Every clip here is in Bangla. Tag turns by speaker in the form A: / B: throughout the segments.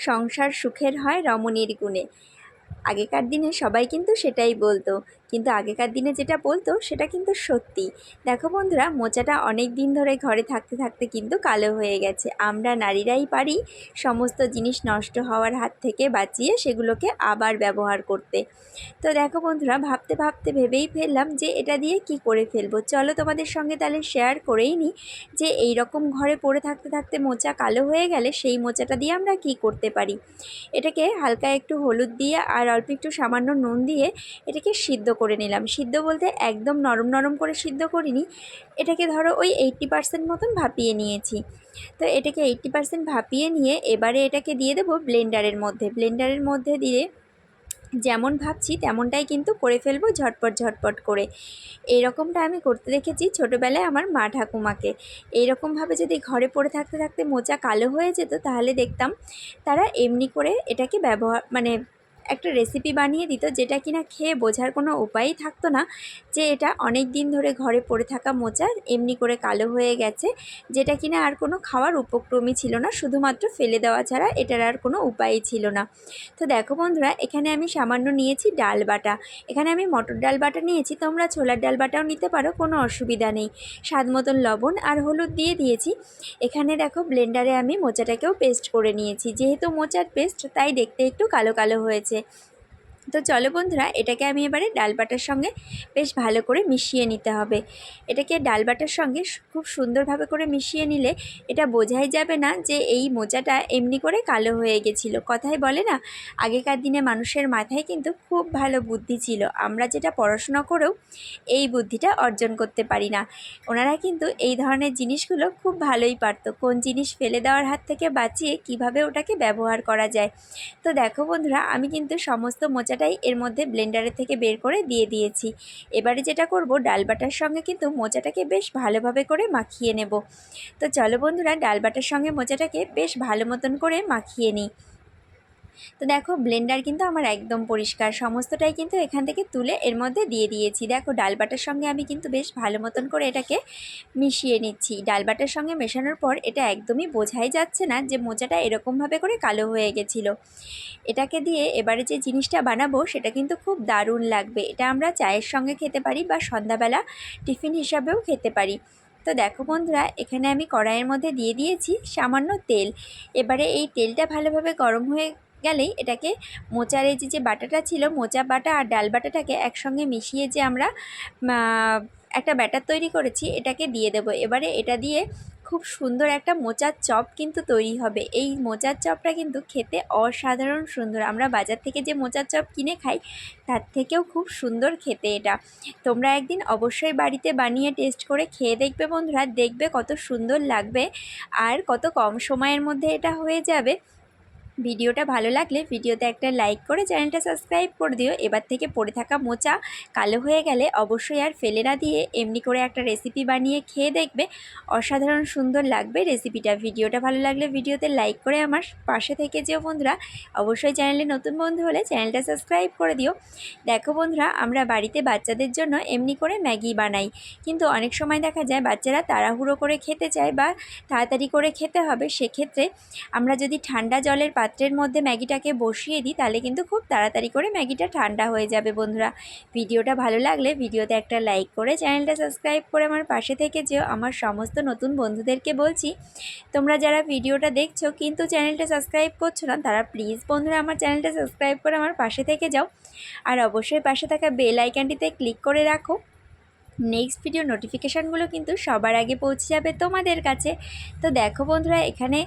A: সংসার সুখের হয় রমণীর গুণে। আগেকার দিনে সবাই কিন্তু সেটাই বলতো কিন্তু আগেকার দিনে যেটা বলতো, সেটা কিন্তু সত্যি। দেখো বন্ধুরা, মোচাটা অনেক দিন ধরে ঘরে থাকতে থাকতে কিন্তু কালো হয়ে গেছে। আমরা নারীরাই পারি সমস্ত জিনিস নষ্ট হওয়ার হাত থেকে বাঁচিয়ে সেগুলোকে আবার ব্যবহার করতে। তো দেখো বন্ধুরা, ভাবতে ভাবতে ভেবেই ফেললাম যে এটা দিয়ে কি করে ফেলব। চলো তোমাদের সঙ্গে তাহলে শেয়ার করেই নিই যে এই রকম ঘরে পড়ে থাকতে থাকতে মোচা কালো হয়ে গেলে সেই মোচাটা দিয়ে আমরা কি করতে পারি? এটাকে হালকা একটু হলুদ দিয়ে আর অল্প একটু সামান্য নুন দিয়ে এটাকে সিদ্ধ করে নিলাম। সিদ্ধ বলতে একদম নরম নরম করে সিদ্ধ করিনি। এটাকে ধরো ওই এইট্টি পার্সেন্ট মতন ভাপিয়ে নিয়েছি। তো এটাকে এইট্টি পার্সেন্ট ভাপিয়ে নিয়ে এবারে এটাকে দিয়ে দেবো ব্লেন্ডারের মধ্যে। ব্লেন্ডারের মধ্যে দিয়ে যেমন ভাবছি তেমনটাই কিন্তু করে ফেলব ঝটপট ঝটপট করে। এইরকমটা আমি করতে দেখেছি ছোটোবেলায় আমার মা ঠাকুমাকে। এইরকমভাবে যদি ঘরে পড়ে থাকতে থাকতে মোচা কালো হয়ে যেত তাহলে দেখতাম তারা এমনি করে এটাকে ব্যবহার মানে একটা রেসিপি বানিয়ে দিত যেটা কিনা খেয়ে বোঝার কোনো উপায়ই থাকতো না। যে এটা অনেক দিন ধরে ঘরে পড়ে থাকা মোচা, এমনি করে কালো হয়ে গেছে, যেটা কিনা আর কোনো খাওয়ার উপক্রমই ছিল না। শুধুমাত্র ফেলে দেওয়া ছাড়া এটার আর কোনো উপায়ই ছিল না। তো দেখো বন্ধুরা, এখানে আমি সামান্য নিয়েছি ডাল বাটা। এখানে আমি মটর ডাল বাটা নিয়েছি, তোমরা ছোলার ডাল বাটাও নিতে পারো, কোনো অসুবিধা নেই। স্বাদ মতন লবণ আর হলুদ দিয়ে দিয়েছি। এখানে দেখো ব্লেন্ডারে আমি মোচাটাকেও পেস্ট করে নিয়েছি। যেহেতু মোচার পেস্ট তাই দেখতে একটু কালো কালো হয়েছে। で。তো চলো বন্ধুরা, এটাকে আমি এবারে ডাল বাটার সঙ্গে বেশ ভালো করে মিশিয়ে নিতে হবে। এটাকে ডাল বাটার সঙ্গে খুব সুন্দরভাবে করে মিশিয়ে নিলে এটা বোঝাই যাবে না যে এই মোজাটা এমনি করে কালো হয়ে গেছিল। কথাই বলে না, আগেকার দিনে মানুষের মাথায় কিন্তু খুব ভালো বুদ্ধি ছিল। আমরা যেটা পড়াশোনা করেও এই বুদ্ধিটা অর্জন করতে পারি না। ওনারা কিন্তু এই ধরনের জিনিসগুলো খুব ভালোই পারত। কোন জিনিস ফেলে দেওয়ার হাত থেকে বাঁচিয়ে কীভাবে ওটাকে ব্যবহার করা যায়। তো দেখো বন্ধুরা, আমি কিন্তু সমস্ত মোচাটা মোচাটাই এর মধ্যে ব্লেন্ডারের থেকে বের করে দিয়ে দিয়েছি। এবারে যেটা করব, ডাল বাটার সঙ্গে কিন্তু মোচাটাকে বেশ ভালোভাবে করে মাখিয়ে নেব। তো চলো বন্ধুরা, ডাল বাটার সঙ্গে মোচাটাকে বেশ ভালো মতন করে মাখিয়ে নিই। তো দেখো ব্লেন্ডার কিন্তু আমার একদম পরিষ্কার। সমস্তটাই কিন্তু এখান থেকে তুলে এর মধ্যে দিয়ে দিয়েছি। দেখো ডাল বাটার সঙ্গে আমি কিন্তু বেশ ভালো মতন করে এটাকে মিশিয়ে নিচ্ছি। ডাল বাটার সঙ্গে মেশানোর পর এটা একদমই বোঝাই যাচ্ছে না যে মোচাটা এরকমভাবে করে কালো হয়ে গেছিল। এটাকে দিয়ে এবারে যে জিনিসটা বানাবো সেটা কিন্তু খুব দারুণ লাগবে। এটা আমরা চায়ের সঙ্গে খেতে পারি বা সন্ধ্যাবেলা টিফিন হিসাবেও খেতে পারি। তো দেখো বন্ধুরা, এখানে আমি কড়াইয়ের মধ্যে দিয়ে দিয়েছি সামান্য তেল। এবারে এই তেলটা ভালোভাবে গরম হয়ে গেলেই এটাকে মোচার এই যে বাটাটা ছিল, মোচা বাটা আর ডাল বাটাটাকে একসঙ্গে মিশিয়ে যে আমরা একটা ব্যাটার তৈরি করেছি, এটাকে দিয়ে দেব। এবারে এটা দিয়ে খুব সুন্দর একটা মোচার চপ কিন্তু তৈরি হবে। এই মোচার চপটা কিন্তু খেতে অসাধারণ সুন্দর। আমরা বাজার থেকে যে মোচার চপ কিনে খাই, তার থেকেও খুব সুন্দর খেতে এটা। তোমরা একদিন অবশ্যই বাড়িতে বানিয়ে টেস্ট করে খেয়ে দেখবে বন্ধুরা, দেখবে কত সুন্দর লাগবে আর কত কম সময়ের মধ্যে এটা হয়ে যাবে। ভিডিওটা ভালো লাগলে ভিডিওতে একটা লাইক করে চ্যানেলটা সাবস্ক্রাইব করে দিও। এবার থেকে পড়ে থাকা মোচা কালো হয়ে গেলে অবশ্যই আর ফেলে না দিয়ে এমনি করে একটা রেসিপি বানিয়ে খেয়ে দেখবে। অসাধারণ সুন্দর লাগবে রেসিপিটা ভিডিওটা ভালো লাগলে ভিডিওতে লাইক করে আমার পাশে থেকে যেও বন্ধুরা। অবশ্যই চ্যানেলে নতুন বন্ধু হলে চ্যানেলটা সাবস্ক্রাইব করে দিও। দেখো বন্ধুরা, আমরা বাড়িতে বাচ্চাদের জন্য এমনি করে ম্যাগি বানাই। কিন্তু অনেক সময় দেখা যায় বাচ্চারা তাড়াহুড়ো করে খেতে চায় বা তাড়াতাড়ি করে খেতে হবে। সেক্ষেত্রে আমরা যদি ঠান্ডা জলের পাত্রের মধ্যে ম্যাগিটাকে বসিয়ে দিই, তাহলে কিন্তু খুব তাড়াতাড়ি করে ম্যাগিটা ঠান্ডা হয়ে যাবে বন্ধুরা। ভিডিওটা ভালো লাগলে ভিডিওতে একটা লাইক করে চ্যানেলটা সাবস্ক্রাইব করে আমার পাশে থেকে যেও। আমার সমস্ত নতুন বন্ধুদেরকে বলছি, তোমরা যারা ভিডিওটা দেখছ কিন্তু চ্যানেলটা সাবস্ক্রাইব করছ না, তারা প্লিজ বন্ধুরা আমার চ্যানেলটা সাবস্ক্রাইব করে আমার পাশে থেকে যাও। আর অবশ্যই পাশে থাকা বেল আইকনটিতে ক্লিক করে রাখো। নেক্সট ভিডিও নোটিফিকেশানগুলো কিন্তু সবার আগে পৌঁছে যাবে তোমাদের কাছে। তো দেখো বন্ধুরা, এখানে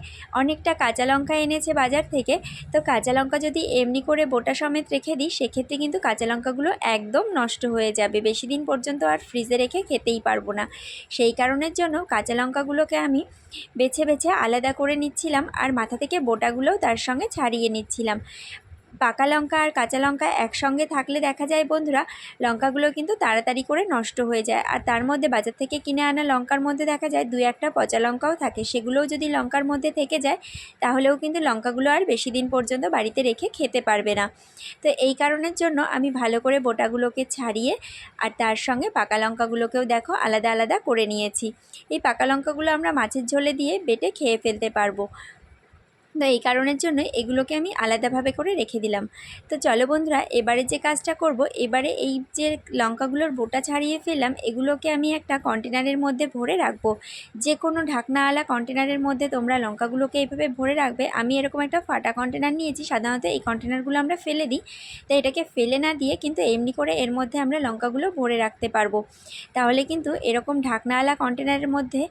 A: অনেকটা কাঁচা লঙ্কা এনেছে বাজার থেকে। তো কাঁচা লঙ্কা যদি এমনি করে বোটা সমেত রেখে দিই, সেক্ষেত্রে কিন্তু কাঁচা লঙ্কাগুলো একদম নষ্ট হয়ে যাবে। বেশি দিন পর্যন্ত আর ফ্রিজে রেখে খেতেই পারব না। সেই কারণের জন্য কাঁচা লঙ্কাগুলোকে আমি বেছে বেছে আলাদা করে নিচ্ছিলাম। আর মাথা থেকে বোটাগুলোও তার সঙ্গে ছাড়িয়ে নিচ্ছিলাম। পাকা লঙ্কা আর কাঁচা লঙ্কা একসঙ্গে থাকলে দেখা যায় বন্ধুরা, লঙ্কাগুলো কিন্তু তাড়াতাড়ি করে নষ্ট হয়ে যায়। আর তার মধ্যে বাজার থেকে কিনে আনা লঙ্কার মধ্যে দেখা যায় দু একটা পচা লঙ্কাও থাকে। সেগুলোও যদি লঙ্কার মধ্যে থেকে যায়, তাহলেও কিন্তু লঙ্কাগুলো আর বেশি দিন পর্যন্ত বাড়িতে রেখে খেতে পারবে না। তো এই কারণের জন্য আমি ভালো করে বোটাগুলোকে ছাড়িয়ে আর তার সঙ্গে পাকা লঙ্কাগুলোকেও দেখো আলাদা আলাদা করে নিয়েছি। এই পাকা লঙ্কাগুলো আমরা মাছের ঝোলে দিয়ে বেটে খেয়ে ফেলতে পারব। তো এই কারণের জন্য এগুলোকে আমি আলাদাভাবে করে রেখে দিলাম। তো চলো বন্ধুরা, এবারে যে কাজটা করব, এবারে এই যে লঙ্কাগুলোর বোটা ছাড়িয়ে ফেললাম, এগুলোকে আমি একটা কন্টেনারের মধ্যে ভরে রাখব। যে কোনো ঢাকনাওয়ালা কন্টেনারের মধ্যে তোমরা লঙ্কাগুলোকে এইভাবে ভরে রাখবে। আমি এরকম একটা ফাটা কন্টেনার নিয়েছি, সাধারণত এই কন্টেনারগুলো আমরা ফেলে দিই। তো এটাকে ফেলে না দিয়ে কিন্তু এমনি করে এর মধ্যে আমরা লঙ্কাগুলো ভরে রাখতে পারব। তাহলে কিন্তু এরকম ঢাকনাওয়ালা কন্টেনারের মধ্যে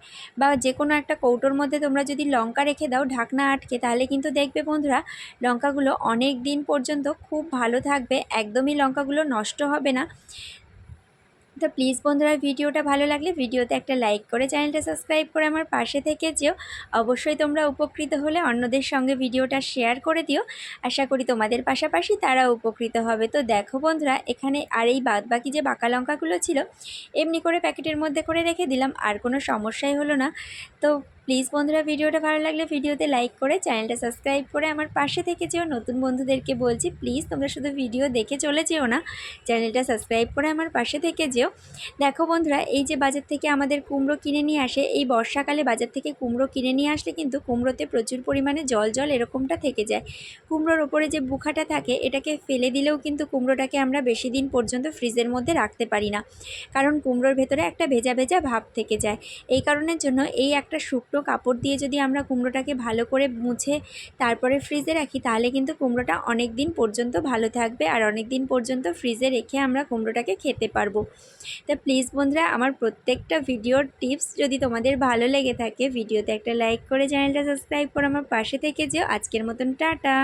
A: বা যে কোনো একটা কৌটোর মধ্যে তোমরা যদি লঙ্কা রেখে দাও, ঢাকনা আটকে তাহলে কিন্তু দেখবে বন্ধুরা, লঙ্কাগুলো অনেক দিন পর্যন্ত খুব ভালো থাকবে, একদমই লঙ্কাগুলো নষ্ট হবে না। তো প্লিজ বন্ধুরা, ভিডিওটা ভালো লাগলে ভিডিওতে একটা লাইক করে চ্যানেলটা সাবস্ক্রাইব করে আমার পাশে থেকে যেও। অবশ্যই তোমরা উপকৃত হলে অন্যদের সঙ্গে ভিডিওটা শেয়ার করে দিও। আশা করি তোমাদের পাশাপাশি তারা উপকৃত হবে। তো দেখো বন্ধুরা, এখানে আর এই বাদ বাকি যে বাঁকা লঙ্কাগুলো ছিল, এমনি করে প্যাকেটের মধ্যে করে রেখে দিলাম, আর কোনো সমস্যাই হলো না। তো প্লিজ বন্ধুরা ভিডিওটা ভালো লাগলে ভিডিওতে লাইক করে চ্যানেলটা সাবস্ক্রাইব করে আমার পাশে থেকে যেও নতুন বন্ধুদেরকে বলছি, প্লিজ তোমরা শুধু ভিডিও দেখে চলে যেও না, চ্যানেলটা সাবস্ক্রাইব করে আমার পাশে থেকে যেও। দেখো বন্ধুরা, এই যে বাজার থেকে আমাদের কুমড়ো কিনে নিয়ে আসে, এই বর্ষাকালে বাজার থেকে কুমড়ো কিনে নিয়ে আসলে কিন্তু কুমড়োতে প্রচুর পরিমাণে জল জল এরকমটা থেকে যায়। কুমড়োর ওপরে যে বুখাটা থাকে, এটাকে ফেলে দিলেও কিন্তু কুমড়োটাকে আমরা বেশি দিন পর্যন্ত ফ্রিজের মধ্যে রাখতে পারি না। কারণ কুমড়োর ভেতরে একটা ভেজা ভেজা ভাব থেকে যায়। এই কারণের জন্য এই একটা শুকনো কাপড় দিয়ে যদি আমরা কুমড়োটাকে ভালো করে মুছে তারপরে ফ্রিজে রাখি, তাহলে কিন্তু কুমড়োটা অনেক দিন পর্যন্ত ভালো থাকবে আর অনেক দিন পর্যন্ত ফ্রিজে রেখে আমরা কুমড়োটাকে খেতে পারব। তা প্লিজ বন্ধুরা, আমার প্রত্যেকটা ভিডিওর টিপস যদি তোমাদের ভালো লেগে থাকে ভিডিওতে একটা লাইক করে চ্যানেলটা সাবস্ক্রাইব করে, আমার পাশে থেকে যেও। আজকের মতন টাটা।